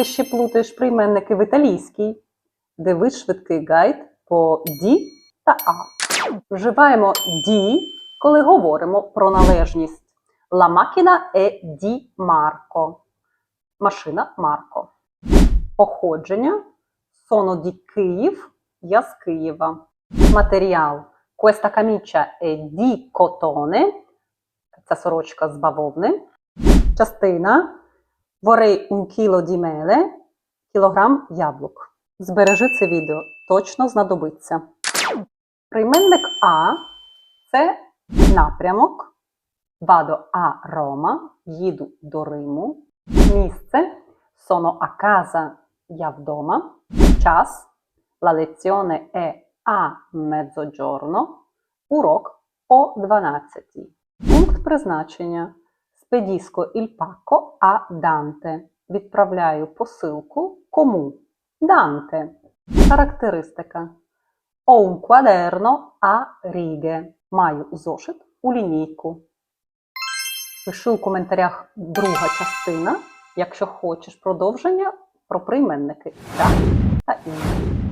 Ти ще плутаєш прийменники в італійській. Дивись швидкий гайд по ді та а. Вживаємо ді, коли говоримо про належність. La macchina è di Marco. Машина Марко. Походження sono di Київ. Я з Києва. Матеріал. Questa camicia è di cotone. Ця сорочка з бавовни. Частина. Vorrei un chilo di mele. Кілограм яблук. Збережи це відео. Точно знадобиться. Прийменник А це напрямок. Vado a Roma. Їду до Риму. Місце. Sono a casa. Я вдома. Час. La lezione è a mezzogiorno. Урок о 12. Пункт призначення. Спедіско il pacco a Dante. Відправляю посилку кому? Данте. Характеристика. Ho un quaderno a. Маю зошит у лінійку. Пиши у коментарях друга частина, якщо хочеш продовження про прийменники «та» та «і».